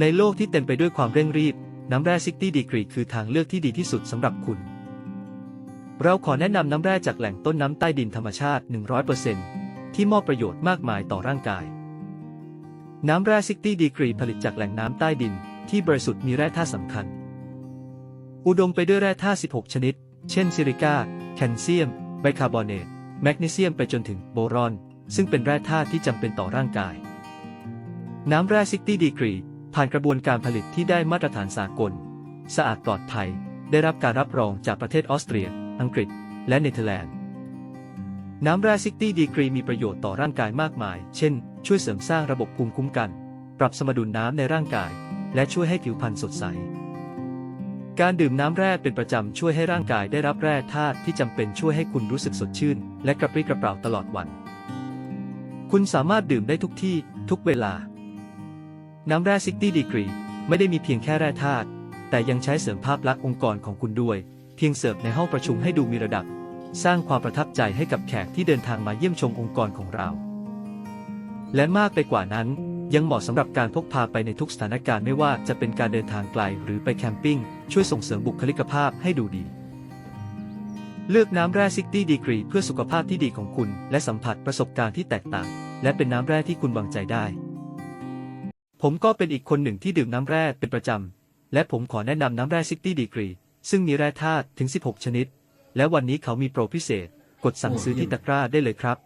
ในโลกที่เต็มไปด้วยความเร่งรีบ น้ำแร่ซิกตี้ดีกรีคือทางเลือกที่ดีที่สุดสำหรับคุณ เราขอแนะนำน้ำแร่จากแหล่งต้นน้ำใต้ดินธรรมชาติ 100%ที่มอบประโยชน์มากมายต่อร่างกาย น้ำแร่ซิกตี้ดีกรีผลิตจากแหล่งน้ำใต้ดิน ที่บริสุทธิ์มีแร่ธาตุสำคัญ อุดมไปด้วยแร่ธาตุ 16 ชนิด เช่นซิลิก้าแคลเซียม ไบคาร์บอเนต แมกนีเซียมไปจนถึงโบรอน ซึ่งเป็นแร่ธาตุที่จำเป็นต่อร่างกาย น้ำแร่ซิกตี้ดีกรี ผ่านกระบวนการผลิตที่ได้มาตรฐานสากล สะอาดปลอดภัย ได้รับการรับรองจากประเทศออสเตรีย อังกฤษ และเนเธอร์แลนด์ น้ำแร่ซิกตี้ดีกรีมีประโยชน์ต่อร่างกายมากมาย เช่น ช่วยเสริมสร้างระบบภูมิคุ้มกัน ปรับสมดุลน้ำในร่างกาย และช่วยให้ผิวพรรณสดใส การดื่มน้ำแร่เป็นประจำช่วยให้ร่างกายได้รับแร่ธาตุที่จำเป็นช่วยให้คุณรู้สึกสดชื่น และกระปรี้กระเปร่าตลอดวัน คุณสามารถดื่มได้ทุกที่ ทุกเวลา น้ำแร่ซิกตี้ดีกรีไม่ได้มีเพียงแค่แร่ธาตุแต่ยังใช้เสริมภาพลักษณ์องค์กรของคุณด้วย เพียงเสิร์ฟในห้องประชุมให้ดูมีระดับ สร้างความประทับใจให้กับแขกที่เดินทางมาเยี่ยมชมองค์กรของเรา และมากไปกว่านั้น ยังเหมาะสำหรับการพกพาไปในทุกสถานการณ์ไม่ว่าจะเป็นการเดินทางไกลหรือไปแคมปิ้งช่วยส่งเสริมบุคลิกภาพให้ดูดีเลือกน้ำแร่ซิกตี้ดีกรีเพื่อสุขภาพที่ดีของคุณ และสัมผัสประสบการณ์ที่แตกต่าง และเป็นน้ำแร่ที่คุณวางใจได้ ผมก็เป็นอีกคนหนึ่งที่ดื่มน้ำแร่เป็นประจำ และผมขอแนะนำน้ำแร่ซิกตี้ดีกรี ซึ่งมีแร่ธาตุถึง 16 ชนิด และวันนี้เขามีโปรพิเศษ กดสั่งซื้อที่ตะกร้าได้เลยครับ